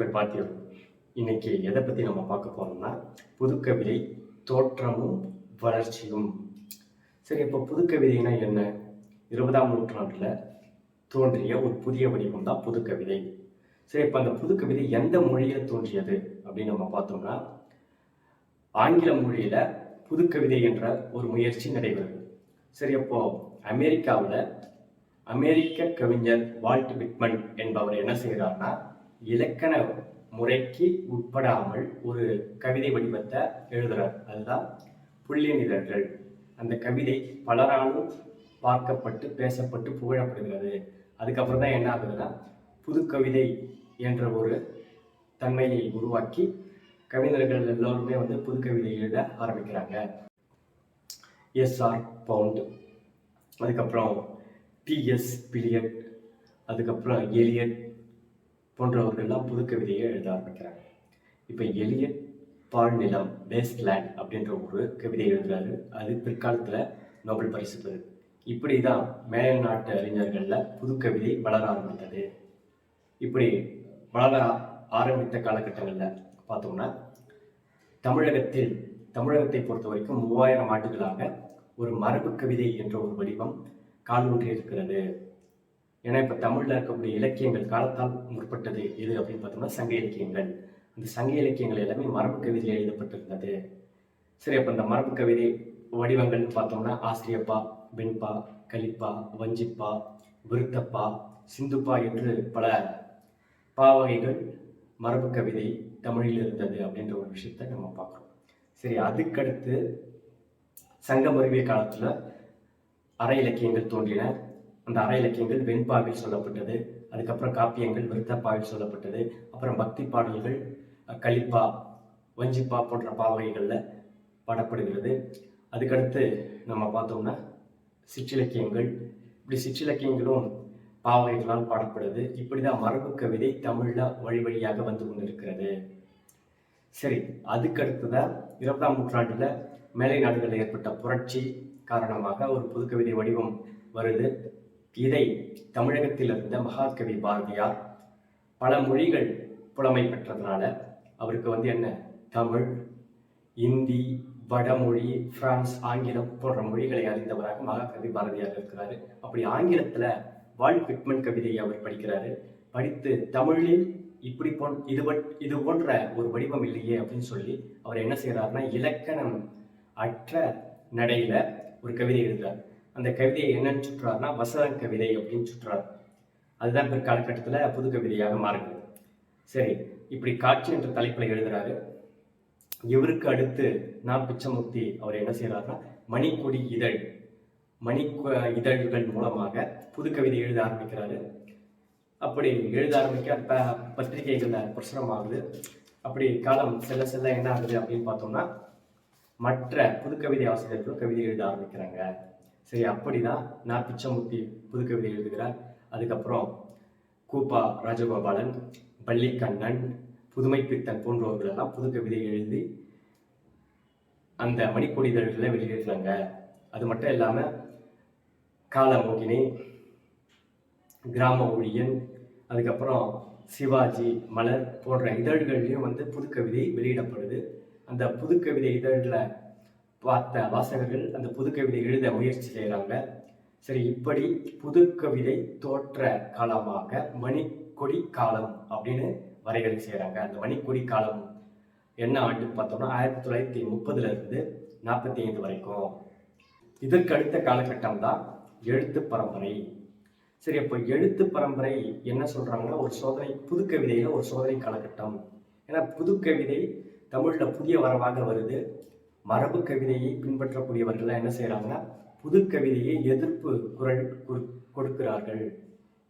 உங்கள் பாத்தியம் இன்னைக்கு எதை பற்றி நம்ம பார்க்க போறோம்னா புதுக்கவிதை தோற்றமும் வளர்ச்சியும். சரி இப்போ புதுக்கவிதைனா என்ன? இருபதாம் நூற்றாண்டில் தோன்றிய ஒரு புதிய வடிவம் தான் புதுக்கவிதை. சரி இப்போ அந்த புதுக்கவிதை எந்த மொழியில் தோன்றியது அப்படின்னு நம்ம பார்த்தோம்னா ஆங்கில மொழியில புதுக்கவிதை என்ற ஒரு முயற்சி நடைபெறுது. சரி அப்போ அமெரிக்காவில் அமெரிக்க கவிஞர் வால்ட் விட்மன் என்பவர் என்ன செய்கிறார்னா இலக்கண முறைக்கு உட்படாமல் ஒரு கவிதை வடிவத்தை எழுதுறார். அதுதான் புள்ளி நிழல்கள் அந்த கவிதை பலராலும் பார்க்கப்பட்டு பேசப்பட்டு புகழப்படுகிறது. அதுக்கப்புறம் தான் என்ன ஆகுதுன்னா புது கவிதை என்ற ஒரு தன்மையை உருவாக்கி கவிஞர்கள் எல்லோருமே வந்து புது கவிதை எழுத ஆரம்பிக்கிறாங்க. Ezra Pound. அதுக்கப்புறம் டிஎஸ் பிலியட். அதுக்கப்புறம் எலியட். போன்றவர்கள்லாம் புது கவிதையை எழுத ஆரம்பிக்கிறாங்க. இப்போ எளிய பால் நிலம் வேஸ்ட்லேண்ட் அப்படின்ற ஒரு கவிதை எழுதுறாரு. அது பிற்காலத்தில் நோபல் பரிசு பெறுது. இப்படி தான் மேல் நாட்டு அறிஞர்களில் புதுக்கவிதை வளர ஆரம்பித்தது. இப்படி வளர ஆரம்பித்த காலகட்டங்களில் பார்த்தோம்னா தமிழகத்தில் தமிழகத்தை பொறுத்த வரைக்கும் மூவாயிரம் ஆண்டுகளாக ஒரு மரபு கவிதை என்ற ஒரு வடிவம் காலூன்றி இருக்கிறது. ஏன்னா இப்போ தமிழில் இருக்கக்கூடிய இலக்கியங்கள் காலத்தால் முற்பட்டது எது அப்படின்னு பார்த்தோம்னா சங்க இலக்கியங்கள். அந்த சங்க இலக்கியங்கள் எல்லாமே மரபு கவிதையில் எழுதப்பட்டிருந்தது. சரி அப்போ இந்த மரபு கவிதை வடிவங்கள்னு பார்த்தோம்னா ஆசிரியப்பா வெண்பா கலிப்பா வஞ்சிப்பா விருத்தப்பா சிந்துப்பா என்று பல பாவகைகள் மரபு கவிதை தமிழில் இருந்தது அப்படின்ற ஒரு விஷயத்தை நம்ம பார்க்குறோம். சரி அதுக்கடுத்து சங்கம் அறிவிய காலத்தில் அற இலக்கியங்கள் தோன்றின. அந்த அற இலக்கியங்கள் வெண்பாவில் சொல்லப்பட்டது அதுக்கப்புறம் காப்பியங்கள் விருத்தப்பாவில் சொல்லப்பட்டது அப்புறம் பக்தி பாடல்கள் கலிப்பா வஞ்சிப்பா போன்ற பாவகைகளில் பாடப்படுகிறது. அதுக்கடுத்து நம்ம பார்த்தோம்னா சிற்றிலக்கியங்கள். இப்படி சிற்றிலக்கியங்களும் பாவகைகளால் பாடப்படுது. இப்படி தான் மரபு கவிதை தமிழில் வழி வழியாக வந்து கொண்டிருக்கிறது. சரி அதுக்கடுத்ததாக இருபதாம் நூற்றாண்டில் மேலை நாடுகளில் ஏற்பட்ட புரட்சி காரணமாக ஒரு புதுக்கவிதை வடிவம் வருது. இதை தமிழகத்தில் இருந்த மகாகவி பாரதியார் பல மொழிகள் புலமை பெற்றதுனால அவருக்கு வந்து என்ன? தமிழ் இந்தி வடமொழி பிரான்ஸ் ஆங்கிலம் போன்ற மொழிகளை அறிந்தவராக மகாகவி பாரதியார் இருக்கிறாரு. அப்படி ஆங்கிலத்துல வால் பிட்மன் கவிதையை அவர் படிக்கிறாரு. படித்து தமிழில் இப்படி போன் இது இது போன்ற ஒரு வடிவம் இல்லையே அப்படின்னு சொல்லி அவர் என்ன செய்யறாருன்னா இலக்கணம் அற்ற நடையில ஒரு கவிதை எழுதுறார். அந்த கவிதையை என்னன்னு சுற்றுறாருன்னா வசன கவிதை அப்படின்னு சுற்றுறார் அதுதான் பிற்காலகட்டத்தில் புது கவிதையாக மாறுது சரி இப்படி காட்சி என்ற தலைப்பில் எழுதுறாரு. இவருக்கு அடுத்து நான் பிச்சமூர்த்தி அவர் என்ன செய்கிறாருன்னா மணிக்கொடி இதழ் மணி இதழ்கள் மூலமாக புது கவிதை எழுத ஆரம்பிக்கிறாரு. அப்படி எழுத ஆரம்பிக்க ப பத்திரிகைகளில் பிரசுரமாகுது. அப்படி காலம் செல்ல செல்ல என்ன ஆகுது அப்படின்னு பார்த்தோம்னா மற்ற புது கவிதை ஆசிரியர்களும் கவிதை எழுத ஆரம்பிக்கிறாங்க. சரி அப்படிதான் நான் பிச்சமுத்தி புதுக்கவிதை எழுதுகிறேன். அதுக்கப்புறம் கூப்பா ராஜகோபாலன் பள்ளிக்கண்ணன் புதுமை பித்தன் போன்றவர்கள் எல்லாம் புதுக்கவிதை எழுதி அந்த மணிக்கொடிதழ்களை வெளியிடுறாங்க. அது மட்டும் இல்லாமல் காலமோகினி கிராம ஊழியன் அதுக்கப்புறம் சிவாஜி மலர் போன்ற இதழ்கள்லையும் வந்து புதுக்கவிதை வெளியிடப்படுது. அந்த புதுக்கவிதை இதழில் பார்த்த வாசகர்கள் அந்த புதுக்கவிதை எழுத முயற்சி செய்கிறாங்க சரி இப்படி புதுக்கவிதை தோற்ற காலமாக மணிக்கொடி காலம் அப்படின்னு வரையறை செய்கிறாங்க அந்த மணிக்கொடி காலம் என்ன ஆண்டு பார்த்தோம்னா ஆயிரத்தி தொள்ளாயிரத்தி முப்பதுல இருந்து நாற்பத்தி ஐந்து வரைக்கும். இதற்கு அடுத்த காலகட்டம் தான் எழுத்து பரம்பரை. சரி அப்போ எழுத்து பரம்பரை என்ன சொல்றாங்கன்னா ஒரு சோதனை புதுக்கவிதையில ஒரு சோதனை காலகட்டம். ஏன்னா புதுக்கவிதை தமிழில் புதிய வரவாக வருது. மரபு கவிதையை பின்பற்றக்கூடியவர்கள் என்ன செய்கிறாங்கன்னா புது கவிதையை எதிர்ப்பு குரல் கொடு- கொடுக்கிறார்கள்.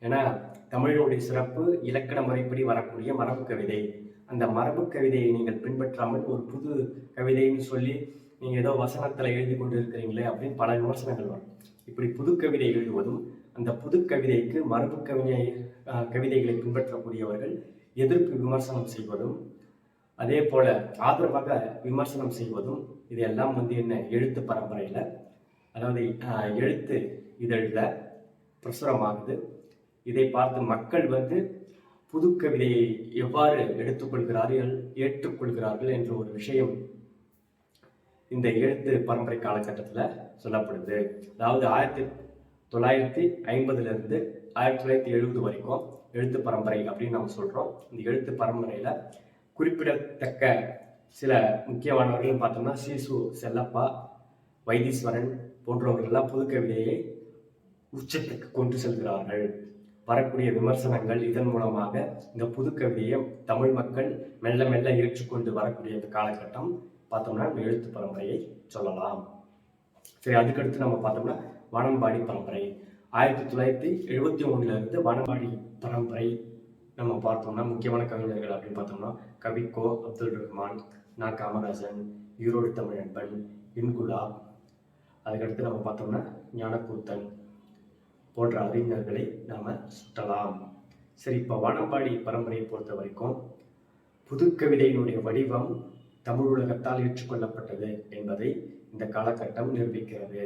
ஏன்னா தமிழோடைய சிறப்பு இலக்கண முறைப்படி வரக்கூடிய மரபு கவிதை. அந்த மரபு கவிதையை நீங்கள் பின்பற்றாமல் ஒரு புது கவிதைன்னு சொல்லி நீங்க ஏதோ வசனத்துல எழுதி கொண்டு இருக்கிறீங்களே அப்படின்னு பல விமர்சனங்கள் வரும். இப்படி புது கவிதை எழுதுவதும் அந்த புது கவிதைக்கு மரபு கவிதை கவிதைகளை பின்பற்றக்கூடியவர்கள் எதிர்ப்பு விமர்சனம் செய்வதும் அதே போல ஆதரவாக விமர்சனம் செய்வதும் இதெல்லாம் வந்து என்ன எழுத்து பரம்பரையில் அதாவது எழுத்து இதழில் பிரசுரமாகுது. இதை பார்த்து மக்கள் வந்து புதுக்கவிதையை எவ்வாறு எடுத்துக்கொள்கிறார்கள் ஏற்றுக்கொள்கிறார்கள் என்ற ஒரு விஷயம் இந்த எழுத்து பரம்பரை காலகட்டத்தில் சொல்லப்படுது. அதாவது ஆயிரத்தி தொள்ளாயிரத்தி ஐம்பதுலேருந்து ஆயிரத்தி தொள்ளாயிரத்தி எழுபது வரைக்கும் எழுத்து பரம்பரை அப்படின்னு நம்ம சொல்கிறோம் இந்த எழுத்து பரம்பரையில் குறிப்பிடத்தக்க சில முக்கியமானவர்கள் பார்த்தோம்னா சீசு செல்லப்பா வைத்தீஸ்வரன் போன்றவர்கள்லாம் புதுக்கவிதையை உச்சத்துக்கு கொண்டு செல்கிறார்கள். வரக்கூடிய விமர்சனங்கள் இதன் மூலமாக இந்த புதுக்கவிதையை தமிழ் மக்கள் மெல்ல மெல்ல ஏற்றுக்கொண்டு வரக்கூடிய இந்த காலகட்டம் பார்த்தோம்னா இந்த எழுத்து பரம்பரையை சொல்லலாம். சரி அதுக்கடுத்து நம்ம பார்த்தோம்னா வனம்பாடி பரம்பரை. ஆயிரத்தி தொள்ளாயிரத்தி எழுபத்தி ஒண்ணுல இருந்து பரம்பரை நம்ம பார்த்தோம்னா முக்கியமான கவிஞர்கள் அப்படின்னு பார்த்தோம்னா கவிக்கோ அப்துல் ரஹ்மான் நா காமராஜன் ஈரோடு தமிழ் அன்பன் இன்குலா. அதுக்கடுத்து நம்ம பார்த்தோம்னா ஞானக்கூத்தன் போன்ற அறிஞர்களை நாம் சுட்டலாம். சரி இப்போ வானம்பாடி பரம்பரையை பொறுத்த வரைக்கும் புதுக்கவிதையினுடைய வடிவம் தமிழ் உலகத்தால் ஏற்றுக்கொள்ளப்பட்டது என்பதை இந்த காலகட்டம் நிரூபிக்கிறது.